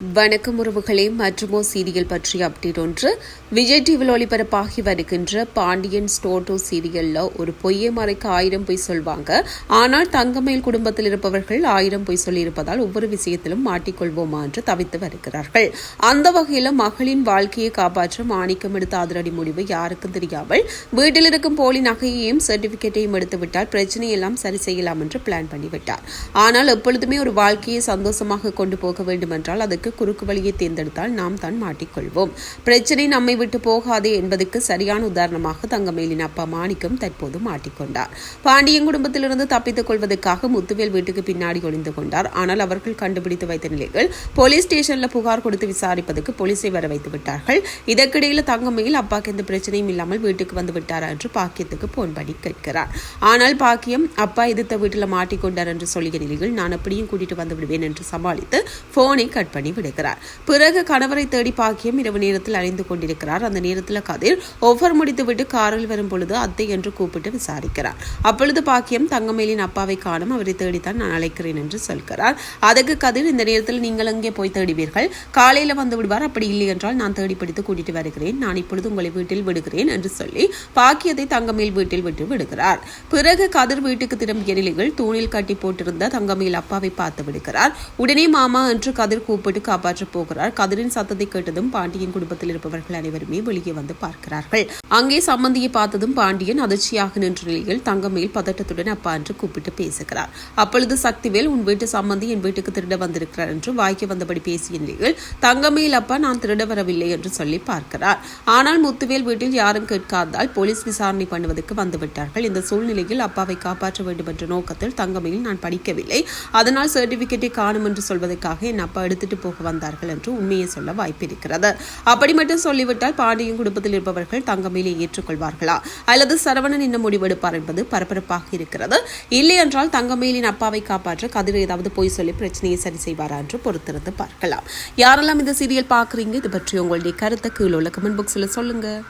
வணக்கம் உறவுகளே மற்றுமோ சீரியல் பற்றிய அப்டேட் ஒன்று. விஜய் டிவியில் ஒளிபரப்பாகி வருகின்ற பாண்டியன் ஸ்டோட்டோ சீரியல்ல ஒரு பொய்யை மறைக்க ஆயிரம் பொய் சொல்வாங்க. ஆனால் தங்கமயில் குடும்பத்தில் இருப்பவர்கள் ஆயிரம் பொய் சொல்லியிருப்பதால் ஒவ்வொரு விஷயத்திலும் மாட்டிக்கொள்வோமா என்று தவித்து வருகிறார்கள். அந்த வகையில் மகளின் வாழ்க்கையை காப்பாற்ற மாணிக்கம் எடுத்த அதிரடி முடிவு யாருக்கும் தெரியாமல் வீட்டில் இருக்கும் போலி நகையையும் சர்டிபிகேட்டையும் எடுத்துவிட்டால் பிரச்சனையெல்லாம் சரி செய்யலாம் என்று பிளான் பண்ணிவிட்டார். ஆனால் எப்பொழுதுமே ஒரு வாழ்க்கையை சந்தோஷமாக கொண்டு போக வேண்டுமென்றால் அதுக்கு குறுக்கு வழியை தேர்ந்தெடுத்தால் நாம் தான் மாட்டிக்கொள்வோம். பிரச்சனை நம்மை விட்டு போகாதே என்பதற்கு சரியான உதாரணமாக தங்கமேலின் அப்பா மாணிக்கம் தற்போது மாட்டிக்கொண்டார். பாண்டியன் குடும்பத்திலிருந்து தப்பித்துக் கொள்வதற்காக முத்துவேல் வீட்டுக்கு பின்னாடி ஒளிந்து கொண்டார். ஆனால் அவர்கள் கண்டுபிடித்து வைத்த நிலையில் போலீஸ் ஸ்டேஷன்ல புகார் கொடுத்து விசாரிப்பதற்கு போலீஸை வர வைத்து விட்டார்கள். இதற்கிடையில் தங்கமேல் அப்பாக்கு எந்த பிரச்சனையும் இல்லாமல் வீட்டுக்கு வந்து விட்டாரா என்று பாக்கியத்துக்கு போன் பண்ணி கேட்கிறார். ஆனால் பாக்கியம் அப்பா எதிர்த்த வீட்டில் மாட்டிக்கொண்டார் என்று சொல்லிய நிலையில் நான் அப்படியும் கூட்டிட்டு வந்து விடுவேன் என்று சமாளித்து போனை கட் பண்ணி விடுகிறார் பிறகு கணவரை தேடி பாக்கியம் இரவு நேரத்தில் அணிந்து கொண்டிருக்கிறார். அந்த நேரத்தில் கதிர் ஒவ்வொரு முடித்துவிட்டு காரில் வரும் பொழுது அத்தை என்று கூப்பிட்டு விசாரிக்கிறார். அப்பொழுது பாக்கியம் தங்கமேலின் அப்பாவை காணும் அவரை தேடித்தான் நான் அழைக்கிறேன் என்று சொல்கிறார். அதுக்கு கதிர் இந்த நேரத்தில் நீங்கள் அங்கே போய் தேடுவீர்கள்? காலையில் வந்து விடுவார். அப்படி இல்லை என்றால் நான் தேடி பிடித்து கூட்டிட்டு வருகிறேன். நான் இப்பொழுது உங்களை வீட்டில் விடுகிறேன் என்று சொல்லி பாக்கியத்தை தங்கமேல் வீட்டில் விட்டு விடுகிறார். பிறகு கதிர் வீட்டுக்கு திரும்பிய நிலையில் தூணில் கட்டி போட்டிருந்த தங்கமேல் அப்பாவை பார்த்து விடுகிறார். உடனே மாமா என்று கதிர் கூப்பிட்டு காப்பாற்றப் போகிறார். கதிரின் சத்தத்தை கேட்டதும் பாண்டியன் குடும்பத்தில் இருப்பவர்கள் அனைவருமே வெளியே வந்து பார்க்கிறார்கள். அங்கே சம்பந்தியை பார்த்ததும் பாண்டியன் அதிர்ச்சியாக நின்ற நிலையில் தங்கமேல் பதட்டத்துடன் அப்பா என்று கூப்பிட்டு பேசுகிறார். அப்பொழுது சக்திவேல் உன் வீட்டு சம்பந்தி என் வீட்டுக்கு திருட வந்திருக்கிறார் என்று வாய்க்கு வந்தபடி பேசிய நிலையில் தங்கமேல் அப்பா நான் திருட வரவில்லை என்று சொல்லி பார்க்கிறார். ஆனால் முத்துவேல் வீட்டில் யாரும் கேட்காததால் போலீஸ் விசாரணை பண்ணுவதற்கு வந்துவிட்டார்கள். இந்த சூழ்நிலையில் அப்பாவை காப்பாற்ற வேண்டும் என்ற நோக்கத்தில் தங்கமேல் நான் படிக்கவில்லை. அதனால் சர்டிபிகேட்டை காணும் என்று சொல்வதற்காக என் அப்பா எடுத்துட்டு போக வந்தார்கள் என்று உண்மையை சொல்ல வாய்ப்பிருக்கிறது. அப்படி மட்டும் சொல்லிவிட்டால் பாண்டியன் குடும்பத்தில் இருப்பவர்கள் தங்கமேலே ஏற்றுக்கொள்வார்களா? அல்லது சரவணன் என்ன முடிவெடுப்பார் என்பது பரபரப்பாக இருக்கிறது. இல்லை என்றால் தங்கமேலின் அப்பாவை காப்பாற்ற கதிர் ஏதாவது போய் சொல்லி பிரச்சனையை சரி செய்வாரா என்று பொறுத்திருந்து பார்க்கலாம். யாரெல்லாம் இந்த சீரியல் பார்க்குறீங்க? இது பற்றி உங்களுடைய கருத்தை கீழே உள்ள கமெண்ட் பாக்ஸில் சொல்லுங்கள்